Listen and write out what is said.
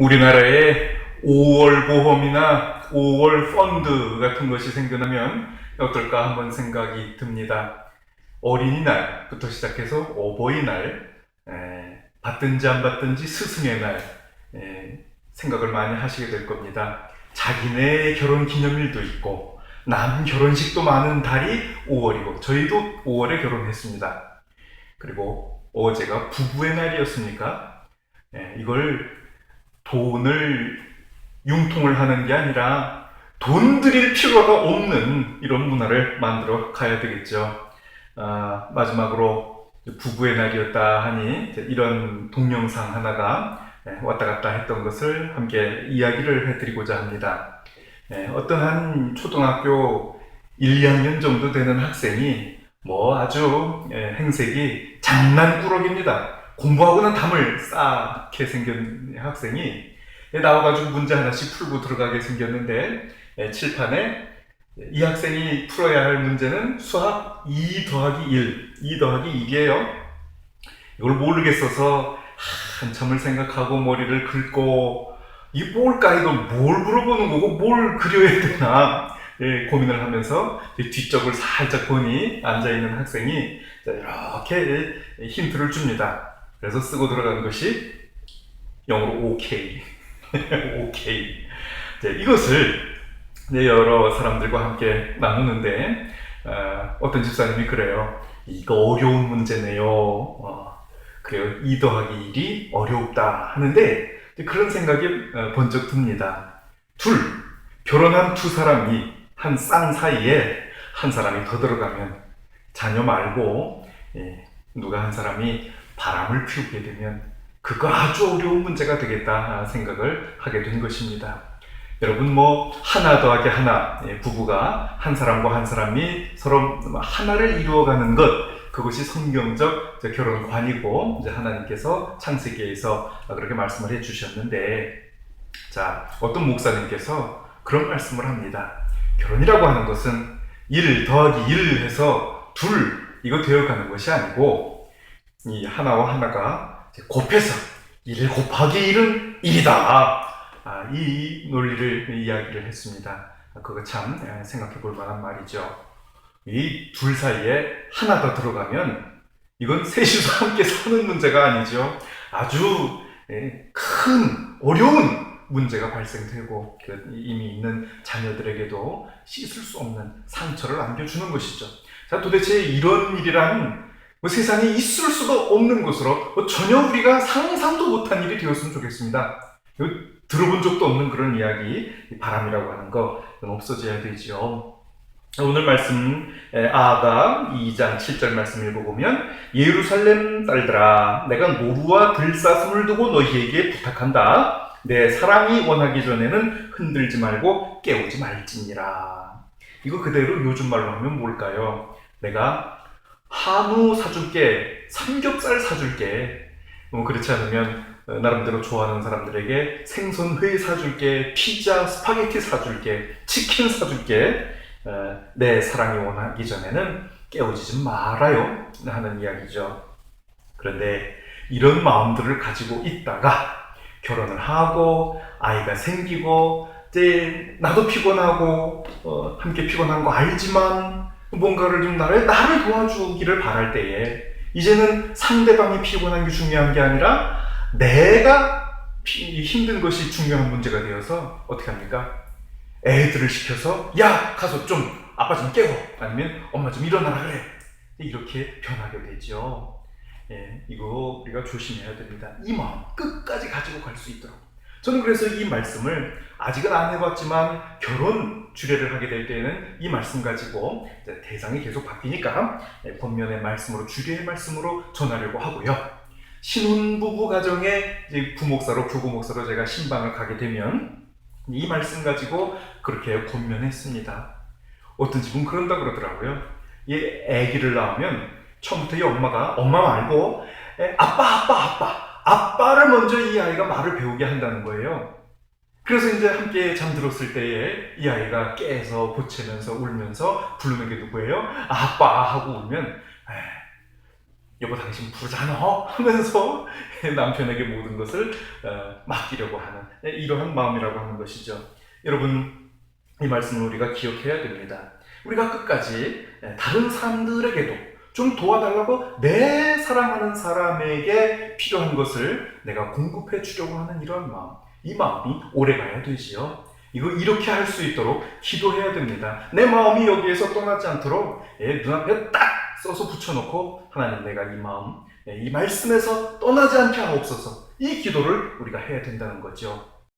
우리나라에 5월 보험이나 5월 펀드 같은 것이 생겨나면 어떨까 한번 생각이 듭니다. 어린이날부터 시작해서 어버이날, 에, 받든지 안 받든지 스승의 날, 에, 생각을 많이 하시게 될 겁니다. 자기네 결혼 기념일도 있고, 남 결혼식도 많은 달이 5월이고, 저희도 5월에 결혼했습니다. 그리고 어제가 부부의 날이었으니까, 에, 이걸 돈을 융통을 하는 게 아니라 돈 들일 필요가 없는 이런 문화를 만들어 가야 되겠죠. 아, 마지막으로 부부의 날이었다 하니 이런 동영상 하나가 예, 왔다 갔다 했던 것을 함께 이야기를 해드리고자 합니다. 예, 어떤 한 초등학교 1, 2학년 정도 되는 학생이 뭐 아주 예, 행색이 장난꾸러기입니다. 공부하고는 담을 쌓게 생긴 학생이 예, 나와가지고 문제 하나씩 풀고 들어가게 생겼는데 예, 칠판에 이 학생이 풀어야 할 문제는 수학 2 더하기 1, 2 더하기 2이에요. 이걸 모르겠어서 한참을 생각하고 머리를 긁고 이 뭘까 이거 뭘 물어보는 거고 뭘 그려야 되나 예, 고민을 하면서 이 뒷쪽을 살짝 보니 앉아 있는 학생이 자, 이렇게 힌트를 줍니다. 그래서 쓰고 들어간 것이 영어로 OK. OK. 이제 이것을 이제 여러 사람들과 함께 나누는데 어, 떤 집사님이 그래요. 이거 어려운 문제네요. 어, 그래요. 2 더하기 1이 어렵다 하는데 그런 생각이 어, 번쩍 듭니다. 둘, 결혼한 두 사람이 한 쌍 사이에 한 사람이 더 들어가면 자녀 말고 예, 누가 한 사람이 바람을 피우게 되면 그거 아주 어려운 문제가 되겠다 생각을 하게 된 것입니다. 여러분 뭐 하나 더하기 하나 예, 부부가 한 사람과 한 사람이 서로 하나를 이루어가는 것 그것이 성경적 결혼관이고 이제 하나님께서 창세기에서 그렇게 말씀을 해주셨는데 자 어떤 목사님께서 그런 말씀을 합니다. 결혼이라고 하는 것은 1 더하기 1 해서 둘 이거 되어가는 것이 아니고 이 하나와 하나가 곱해서 1 곱하기 1은 1이다. 아, 이 논리를 이야기를 했습니다. 아, 그거 참 생각해 볼 만한 말이죠. 이 둘 사이에 하나 더 들어가면 이건 셋이서 함께 사는 문제가 아니죠. 아주 예, 큰 어려운 문제가 발생되고 그 이미 있는 자녀들에게도 씻을 수 없는 상처를 남겨주는 것이죠. 자, 도대체 이런 일이란 뭐 세상에 있을 수도 없는 것으로 뭐 전혀 우리가 상상도 못한 일이 되었으면 좋겠습니다. 들어본 적도 없는 그런 이야기, 이 바람이라고 하는 거 없어져야 되지요. 오늘 말씀 에, 아가 2장 7절 말씀 읽어보면 예루살렘 딸들아 내가 노루와 들사슴을 두고 너희에게 부탁한다 내 사랑이 원하기 전에는 흔들지 말고 깨우지 말지니라 이거 그대로 요즘 말로 하면 뭘까요? 내가 한우 사줄게 삼겹살 사줄게. 뭐 그렇지 않으면 어, 나름대로 좋아하는 사람들에게 생선 회 사줄게 피자 스파게티 사줄게 치킨 사줄게. 어, 내 사랑이 원하기 전에는 깨우지 좀 말아요. 하는 이야기죠. 그런데 이런 마음들을 가지고 있다가 결혼을 하고 아이가 생기고 이제 나도 피곤하고 어, 함께 피곤한 거 알지만 뭔가를 좀 나를 나를 도와주기를 바랄 때에 이제는 상대방이 피곤한 게 중요한 게 아니라 내가 피- 힘든 것이 중요한 문제가 되어서 어떻게 합니까? 애들을 시켜서 야 가서 좀 아빠 좀 깨워 아니면 엄마 좀 일어나라 그래 이렇게 변하게 되죠. 예, 이거 우리가 조심해야 됩니다. 이 마음 끝까지 가지고 갈 수 있도록. 저는 그래서 이 말씀을 아직은 안 해봤지만 결혼 주례를 하게 될 때에는 이 말씀 가지고 대상이 계속 바뀌니까 예, 본면의 말씀으로 주례의 말씀으로 전하려고 하고요. 신혼부부 가정에 부목사로 부부목사로 제가 신방을 가게 되면 이 말씀 가지고 그렇게 권면했습니다. 어떤 집은 그런다 그러더라고요. 이 아기를 낳으면 처음부터 이 엄마가 엄마 말고 에, 아빠 아빠 아빠 아빠를 먼저 이 아이가 말을 배우게 한다는 거예요. 그래서 이제 함께 잠들었을 때에 이 아이가 깨서 보채면서 울면서 부르는 게 누구예요? 아빠 하고 울면 에, 여보 당신 부르잖아 하면서 남편에게 모든 것을 어, 맡기려고 하는 네, 이러한 마음이라고 하는 것이죠. 여러분 이 말씀을 우리가 기억해야 됩니다. 우리가 끝까지 네, 다른 사람들에게도 좀 도와달라고 내 사랑하는 사람에게 필요한 것을 내가 공급해 주려고 하는 이러한 마음, 이 마음이 오래 가야 되지요. 이거 이렇게 할 수 있도록 기도해야 됩니다. 내 마음이 여기에서 떠나지 않도록 예, 눈앞에 딱 써서 붙여놓고 하나님 내가 이 마음, 예, 이 말씀에서 떠나지 않게 하옵소서. 이 기도를 우리가 해야 된다는 거죠.